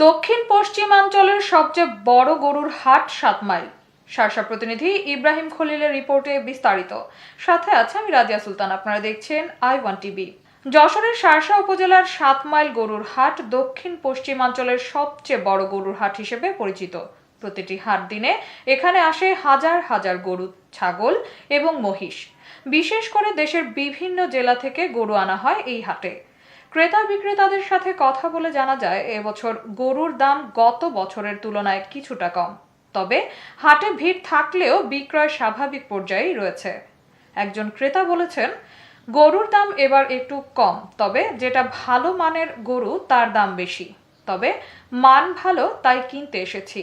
দক্ষিণ পশ্চিমাঞ্চলের সবচেয়ে বড় গরুর হাট সাত মাইল। শার্শা প্রতিনিধি ইব্রাহিম খলিলের রিপোর্টে বিস্তারিত। সাথে আছে আমি রাজিয়া সুলতান, আপনারা দেখছেন আই ওয়ান টিভি। যশোরের শার্শা উপজেলার সাত মাইল গরুর হাট দক্ষিণ পশ্চিমাঞ্চলের সবচেয়ে বড় গরুর হাট হিসেবে পরিচিত। প্রতিটি হাট দিনে এখানে আসে হাজার হাজার গরু, ছাগল এবং মহিষ। বিশেষ করে দেশের বিভিন্ন জেলা থেকে গরু আনা হয় এই হাটে। ক্রেতা বিক্রেতাদের সাথে কথা বলে জানা যায়, এবছর গরুর দাম গত বছরের তুলনায় কিছুটা কম। তবে হাটে ভিড় থাকলেও বিক্রয় স্বাভাবিক পর্যায়েই রয়েছে। একজন ক্রেতা বলেছেন, গরুর দাম এবার একটু কম, তবে যেটা ভালো মানের গরু তার দাম বেশি। তবে মান ভালো, তাই কিনতে এসেছি।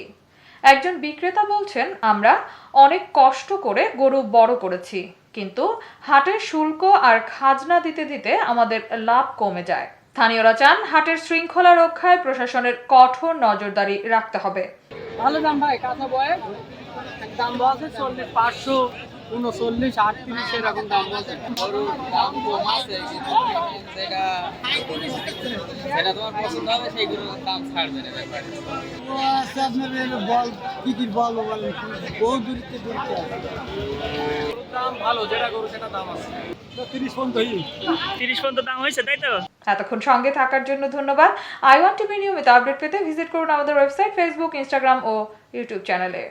একজন বিক্রেতা বলছেন, আমরা অনেক কষ্ট করে গরু বড় করেছি, কিন্তু হাটের শুল্ক আর খাজনা দিতে দিতে আমাদের লাভ কমে যায়। স্থানীয়রা চান হাটের শৃঙ্খলা রক্ষায় প্রশাসনের কঠোর নজরদারি রাখতে হবে। ভালো দাম ভাই, কাঁচা বয়ের দাম বলছে চল্লিশ, পাঁচশো। উনচল্লিশ আটত্রিশ এরকম দাম বলছে। গরুর দাম কম আছে যেটা যেটা তোমার পছন্দ হবে সেইগুলোর দাম ছাড়বে না ব্যাপারে। আপনার বল কি কি বল বলেন বহু দূরিতে দূরিতে দাম ভালো যেটা গরু সেটা দাম আছে। তিরিশ পর্যন্ত তিরিশ পর্যন্ত দাম হয়েছে তাই তো? এতক্ষণ সঙ্গে থাকার জন্য ধন্যবাদ। আই ওয়ান টিভি নিয়মিত আপডেট পেতে ভিজিট করুন আমাদের ওয়েবসাইট ফেসবুক ইনস্টাগ্রাম ও ইউটিউব চ্যানেলে।